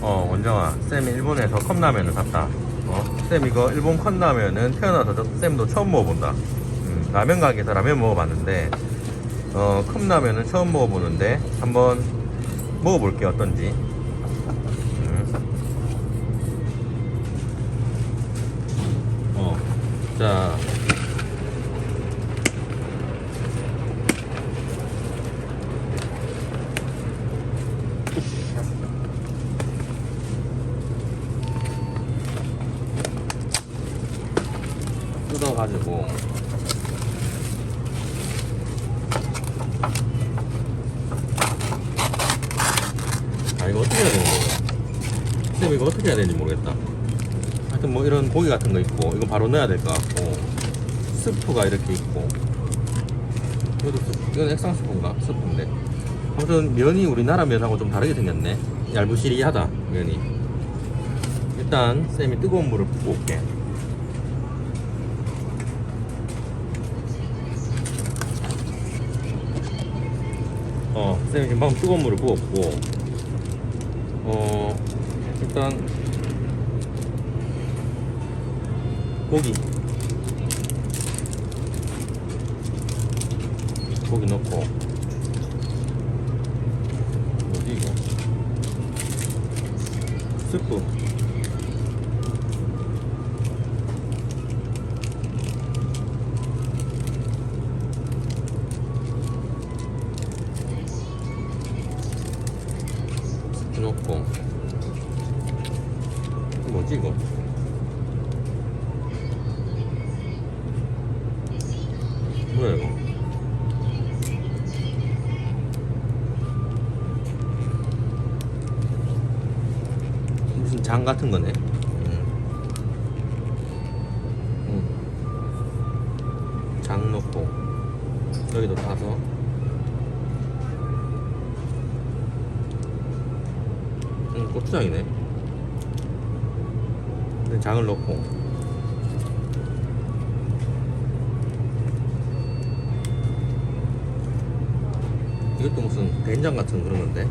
어 원정아 쌤이 일본에서 컵라면을 샀다 어? 쌤 이거 일본 컵라면은 태어나서 저- 쌤도 처음 먹어본다 음, 라면 가게에서 라면 먹어봤는데 어 컵라면은 처음 먹어보는데 한번 먹어볼게 어떤지 가지고. 아 이거 어떻게 해야 되는 거야? 쌤 이거 어떻게 해야 되는지 모르겠다. 하여튼 뭐 이런 고기 같은 거 있고 이거 바로 넣어야 될 것 같고 스프가 이렇게 있고. 이것도 스프, 이건 액상 스프인가? 스프인데. 아무튼 면이 우리나라 면하고 좀 다르게 생겼네. 얇으시리하다 면이. 일단 쌤이 뜨거운 물을 붓고 올게 어, 쌤이 지금 방금 뜨거운 물을 부었고, 어, 일단, 고기. 고기 넣고, 뭐지, 이거? 스프. 넣고, 이거 뭐지, 이거? 뭐야, 이거? 무슨 장 같은 거네. 장 넣고 여기도 타서 음, 고추장이네. 장을 넣고 이것도 무슨 된장 같은 그런 건데.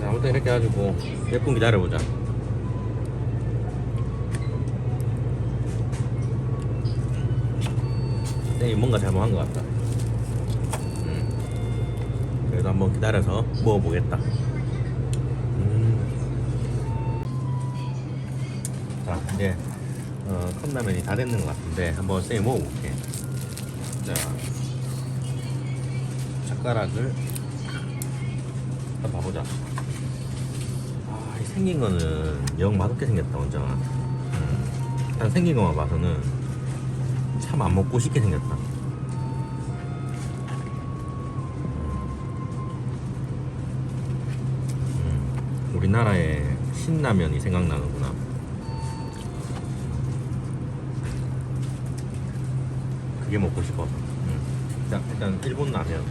자, 아무튼 이렇게 해가지고 몇 분 기다려보자. 네, 뭔가 잘못한 것 같다. 음. 그래도 한번 기다려서 먹어보겠다. 음. 자, 이제 어, 컵라면이 다 됐는 것 같은데 한번 쌤이 먹어볼게. 자, 젓가락을 한번 봐보자. 아, 이 생긴 거는 영 맛없게 생겼다, 원정아. 음. 일단 생긴 것만 봐서는 참 안 먹고 싶게 생겼다. 음, 우리나라의 신라면이 생각나는구나. 그게 먹고 싶어서. 음. 일단, 일본 라면.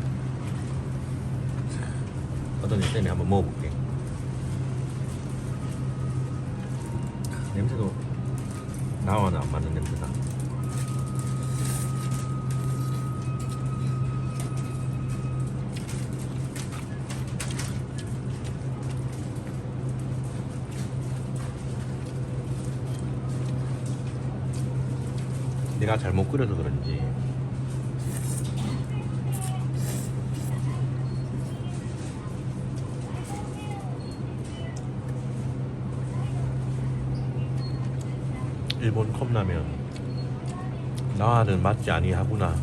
어떤지 쌤이 한번 먹어볼게. 냄새도 나와는 안 맞는 냄새다. 내가 잘못 끓여서 그런지. 일본 컵라면. 나와는 맞지 아니하구나.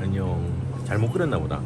안녕. 잘못 끓였나 보다